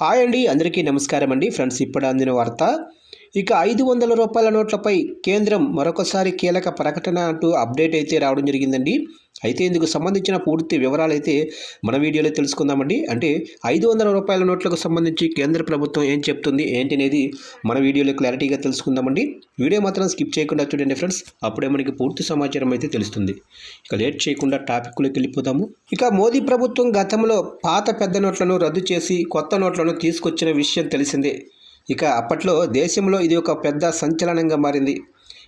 Hi అండి అందరికీ నమస్కారం అండి. ఫ్రెండ్స్ ఇప్పుడు అందిన వార్త. ఇక ఐదు వందల రూపాయల నోట్లపై కేంద్రం మరొకసారి కీలక ప్రకటన అంటూ అప్డేట్ అయితే రావడం జరిగిందండి. అయితే ఇందుకు సంబంధించిన పూర్తి వివరాలు అయితే మన వీడియోలో తెలుసుకుందామండి. అంటే ఐదు వందల రూపాయల నోట్లకు సంబంధించి కేంద్ర ప్రభుత్వం ఏం చెప్తుంది ఏంటి అనేది మన వీడియోలో క్లారిటీగా తెలుసుకుందామండి. వీడియో మాత్రం స్కిప్ చేయకుండా చూడండి ఫ్రెండ్స్. అప్పుడే మనకి పూర్తి సమాచారం అయితే తెలుస్తుంది. ఇక లేట్ చేయకుండా టాపిక్లోకి వెళ్ళిపోదాము. ఇక మోదీ ప్రభుత్వం గతంలో పాత పెద్ద నోట్లను రద్దు చేసి కొత్త నోట్లను తీసుకొచ్చిన విషయం తెలిసిందే. ఇక అప్పట్లో దేశంలో ఇది ఒక పెద్ద సంచలనంగా మారింది.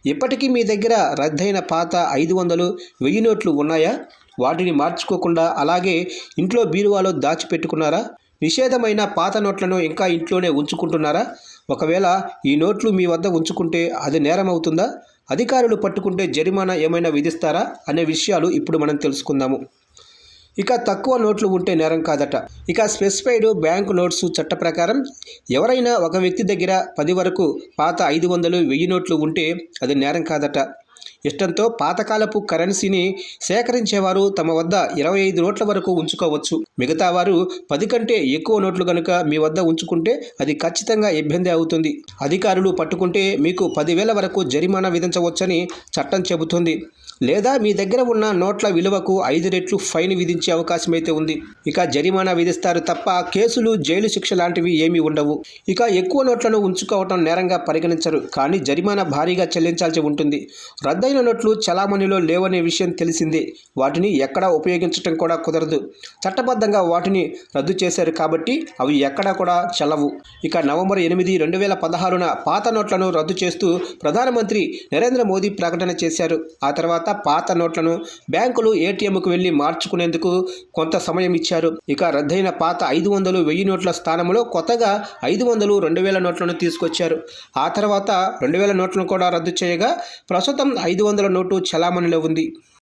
ఇప్పటికీ మీ దగ్గర రద్దయిన పాత ఐదు వందలు వెయ్యి నోట్లు ఉన్నాయా? వాటిని మార్చుకోకుండా అలాగే ఇంట్లో బీరువాలో దాచిపెట్టుకున్నారా? నిషేధమైన పాత నోట్లను ఇంకా ఇంట్లోనే ఉంచుకుంటున్నారా? ఒకవేళ ఈ నోట్లు మీ వద్ద ఉంచుకుంటే అది నేరం అవుతుందా అధికారులు పట్టుకుంటే జరిమానా ఏమైనా విధిస్తారా? అనే విషయాలు ఇప్పుడు మనం తెలుసుకుందాము. ఇక తక్కువ నోట్లు ఉంటే నేరం కాదట. ఇక స్పెసిఫైడ్ బ్యాంకు నోట్స్ చట్ట ప్రకారం ఎవరైనా ఒక వ్యక్తి దగ్గర పది వరకు పాత ఐదు వందలు వెయ్యి నోట్లు ఉంటే అది నేరం కాదట. ఇష్టంతో పాతకాలపు కరెన్సీని సేకరించేవారు తమ వద్ద ఇరవై ఐదు నోట్ల వరకు ఉంచుకోవచ్చు. మిగతా వారు పది కంటే ఎక్కువ నోట్లు కనుక మీ వద్ద ఉంచుకుంటే అది ఖచ్చితంగా ఇబ్బంది అవుతుంది. అధికారులు పట్టుకుంటే మీకు పదివేల వరకు జరిమానా విధించవచ్చని చట్టం చెబుతుంది. లేదా మీ దగ్గర ఉన్న నోట్ల విలువకు ఐదు రెట్లు ఫైన్ విధించే అవకాశం అయితే ఉంది. ఇక జరిమానా విధిస్తారు తప్ప కేసులు జైలు శిక్ష లాంటివి ఏమీ ఉండవు. ఇక ఎక్కువ నోట్లను ఉంచుకోవటం నేరంగా పరిగణించరు. కానీ జరిమానా భారీగా చెల్లించాల్సి ఉంటుంది. రద్దయిన నోట్లు చలామణిలో లేవనే విషయం తెలిసిందే. వాటిని ఎక్కడా ఉపయోగించటం కూడా కుదరదు. చట్టబద్ధంగా వాటిని రద్దు చేశారు కాబట్టి అవి ఎక్కడా కూడా చెల్లవు ఇక నవంబర్ ఎనిమిది రెండు వేల పదహారున పాత నోట్లను రద్దు చేస్తూ ప్రధానమంత్రి నరేంద్ర మోదీ ప్రకటన చేశారు. ఆ తర్వాత పాత నోట్లను బ్యాంకులు ఏటీఎంకు వెళ్ళి మార్చుకునేందుకు కొంత సమయం ఇచ్చారు. ఇక రద్దయిన పాత ఐదు వందలు వెయ్యి నోట్ల స్థానంలో కొత్తగా ఐదు వందలు రెండు వేల నోట్లను తీసుకొచ్చారు. ఆ తర్వాత రెండు వేల నోట్లను కూడా రద్దు చేయగా ప్రస్తుతం ఐదు ఐదు వందల నోటు చలామణిలో ఉంది.